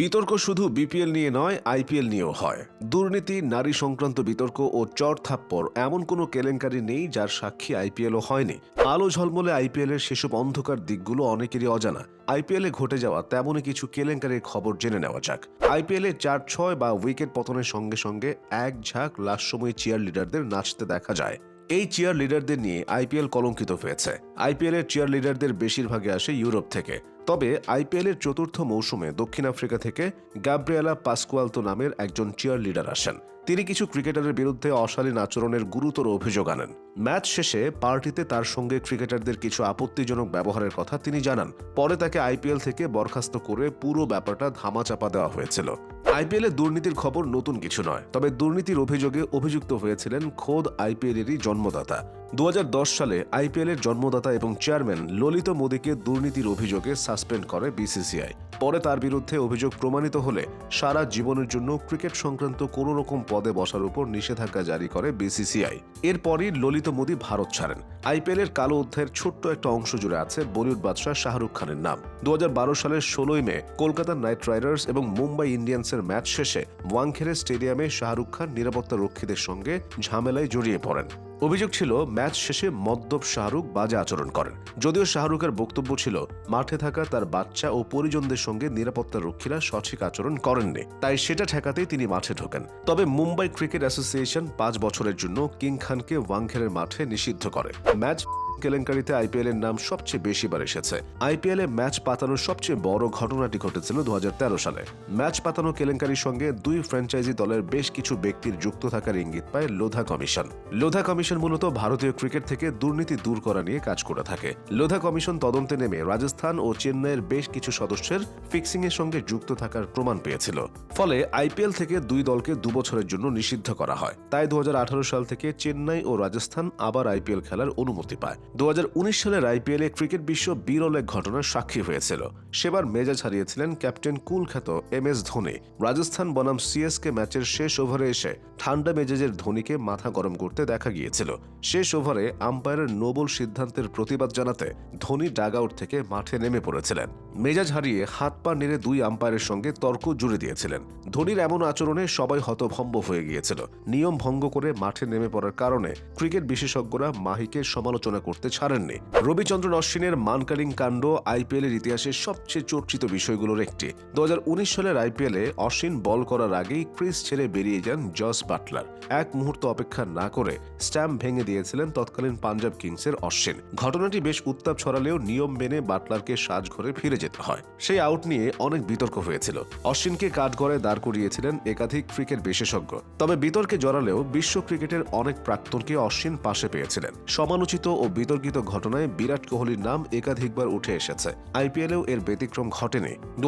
বিতর্ক শুধু বিপিএল নিয়ে নয়, আইপিএল নিয়েও হয়। দুর্নীতি, নারী সংক্রান্ত বিতর্ক ও চর থাপ্পড় এমন কোনো কেলেঙ্কারি নেই যার সাক্ষী আইপিএলও হয়নি। আলো ঝলমলে আইপিএলের সেসব অন্ধকার দিকগুলো অনেকেরই অজানা। আইপিএলে ঘটে যাওয়া তেমনই কিছু কেলেঙ্কারির খবর জেনে নেওয়া যাক। আইপিএলে চার ছয় বা উইকেট পতনের সঙ্গে সঙ্গে এক ঝাঁক লাস্টসময় চেয়ার লিডারদের নাচতে দেখা যায়। এই চেয়ার লিডারদের নিয়ে আইপিএল কলঙ্কিত হয়েছে। আইপিএল এর চেয়ার লিডারদের বেশিরভাগই আসে ইউরোপ থেকে। তবে আইপিএল এর চতুর্থ মৌসুমে দক্ষিণ আফ্রিকা থেকে গাব্রিয়েলা পাসকুয়ালতো নামের একজন চেয়ার লিডার আসেন। তিনি কিছু ক্রিকেটারের বিরুদ্ধে অশালীন আচরণের গুরুতর অভিযোগ আনেন। ম্যাচ শেষে পার্টিতে তার সঙ্গে ক্রিকেটারদের কিছু আপত্তিজনক ব্যবহারের কথা তিনি জানান। পরে তাকে আইপিএল থেকে বরখাস্ত করে পুরো ব্যাপারটা ধামাচাপা দেওয়া হয়েছিল। আইপিএল দুর্নীতির খবর নতুন কিছু নয়, তবে দুর্নীতির অভিযোগে অভিযুক্ত হয়েছিলেন খোদ আইপিএলেরই জন্মদাতা। দু হাজার দশ সালে আইপিএলের জন্মদাতা এবং চেয়ারম্যান ললিত মোদীকে দুর্নীতির অভিযোগে সাসপেন্ড করে বিসিসিআই। পরে তার বিরুদ্ধে অভিযোগ প্রমাণিত হলে সারা জীবনের জন্য ক্রিকেট সংক্রান্ত কোনো রকম পদে বসার উপর নিষেধাজ্ঞা জারি করে বিসিসিআই। এরপরই ললিত মোদী ভারত ছাড়েন। আইপিএল এর কালো অধ্যায়ের ছোট্ট একটা অংশ জুড়ে আছে বলিউড বাদশাহ শাহরুখ খানের নাম। দু হাজার বারো সালের ষোলোই মে, কলকাতা নাইট রাইডার্স এবং মুম্বাই ইন্ডিয়ান্সের ম্যাচ শেষে ওয়াংখেড়ে স্টেডিয়ামে শাহরুখ খান নিরাপত্তা রক্ষীদের সঙ্গে ঝামেলায় জড়িয়ে পড়েন। অভিযোগ ছিল, ম্যাচ শেষে মদ্যপ শাহরুখ বাজে আচরণ করেন। যদিও শাহরুখের বক্তব্য ছিল, মাঠে থাকা তার বাচ্চা ও পরিজনদের সঙ্গে নিরাপত্তা রক্ষীরা সঠিক আচরণ করেননি। তাই সেটা ঠেকাতেই তিনি মাঠে ঢোকেন। তবে মুম্বাই ক্রিকেট অ্যাসোসিয়েশন পাঁচ বছরের জন্য কিং খানকে ওয়াংখেরের মাঠে নিষিদ্ধ করে। ম্যাচ কেলেঙ্কারিতে আইপিএল এর নাম সবচেয়ে বেশিবার এসেছে। আইপিএল এ ম্যাচ পাতানোর সবচেয়ে বড় ঘটনাটি ঘটেছিল দু হাজার তেরো সালে। ম্যাচ পাতানো কেলেঙ্কারির সঙ্গে দুই ফ্র্যাঞ্চাইজি দলের বেশ কিছু ব্যক্তির যুক্ত থাকার ইঙ্গিত পায় লোধা কমিশন। লোধা কমিশন মূলত ভারতীয় ক্রিকেট থেকে দুর্নীতি দূর করা নিয়ে কাজ করে থাকে। লোধা কমিশন তদন্তে নেমে রাজস্থান ও চেন্নাইয়ের বেশ কিছু সদস্যের ফিক্সিং এর সঙ্গে যুক্ত থাকার প্রমাণ পেয়েছিল। ফলে আইপিএল থেকে দুই দলকে দু বছরের জন্য নিষিদ্ধ করা হয়। তাই দু হাজার আঠারো সাল থেকে চেন্নাই ও রাজস্থান আবার আইপিএল খেলার অনুমতি পায়। দু হাজার উনিশ সালের আইপিএলে ক্রিকেট বিশ্ব বিরল এক ঘটনার সাক্ষী হয়েছিল। সেবার মেজাজ হারিয়েছিলেন ক্যাপ্টেন কুল খ্যাত এম এস ধোনি। রাজস্থান বনাম সিএসকে ম্যাচের শেষ ওভারে এসে ঠান্ডা মেজাজের ধোনিকে মাথা গরম করতে দেখা গিয়েছিল। শেষ ওভারে আম্পায়ারের নোবল সিদ্ধান্তের প্রতিবাদ জানাতে ধোনি ডাগ আউট থেকে মাঠে নেমে পড়েছিলেন। মেজাজ হারিয়ে হাত পা নেড়ে দুই আম্পায়ারের সঙ্গে তর্ক জুড়ে দিয়েছিলেন। ধোনির এমন আচরণে সবাই হতভম্ব হয়ে গিয়েছিল। নিয়ম ভঙ্গ করে মাঠে নেমে পড়ার কারণে ক্রিকেট বিশেষজ্ঞরা মাহিকে সমালোচনা করতে ছাড়েননি। রবিচন্দ্রন অশ্বিনের মানকারিং কাণ্ড আইপিএল এর ইতিহাসে সবচেয়ে চর্চিত বিষয়গুলোর একটি। দু সালের আইপিএলে অশ্বিন বল করার আগেই ক্রিজ ছেড়ে বেরিয়ে যান জস বাটলার। এক মুহূর্ত অপেক্ষা না করে স্ট্যাম্প ভেঙে দিয়েছিলেন তৎকালীন পাঞ্জাব কিংসের অশ্বিন। ঘটনাটি বেশ উত্তাপ ছড়ালেও নিয়ম মেনে বাটলারকে সাজঘরে ফিরে যেতে হয়। সেই আউট নিয়ে অনেক বিতর্ক হয়েছিল। অশ্বিনকে কাঠগড়ায় দাঁড় করিয়েছিলেন একাধিক ক্রিকেট বিশেষজ্ঞ। তবে বিতর্কে জড়ালেও বিশ্ব ক্রিকেটের অনেক প্রাক্তনকে অশ্বিন পাশে পেয়েছিলেন। সমালোচিত ও বিতর্কিত ঘটনায় বিরাট কোহলির নাম একাধিকবার উঠে এসেছে। আইপিএলেও এর ব্যতিক্রম ঘটেনি। দু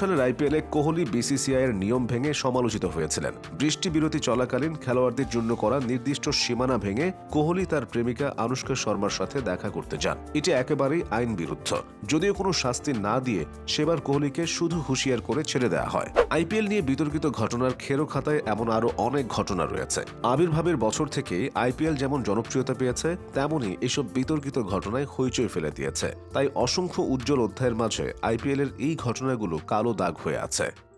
সালের আইপিএলে কোহলি বিসিসিআই এর নিয়ম ভেঙে সমালোচিত হয়েছিলেন। বৃষ্টি বিরতি চলাকালীন খেলোয়াড়দের জন্য করা নির্দিষ্ট সীমানা ভেঙে কোহলি তার প্রেমিকা আনুষ্কা শর্মার সাথে দেখা করতে যান। এটি একেবারেই আইন বিরুদ্ধ যদিও কোনো শাস্তি না দিয়ে সেবার কোহলিকে শুধু হুঁশিয়ার করে ছেড়ে দেওয়া হয়। আইপিএল নিয়ে বিতর্কিত ঘটনার খেরো খাতায় এমন আরও অনেক ঘটনা রয়েছে। আবির্ভাবের বছর থেকে আইপিএল যেমন জনপ্রিয়তা পেয়েছে, তেমনই এসব বিতর্কিত ঘটনায় হইচই ফেলে দিয়েছে। তাই অসংখ্য উজ্জ্বল অধ্যায়ের মাঝে আইপিএলের এই ঘটনাগুলো কালো দাগ হয়ে আছে।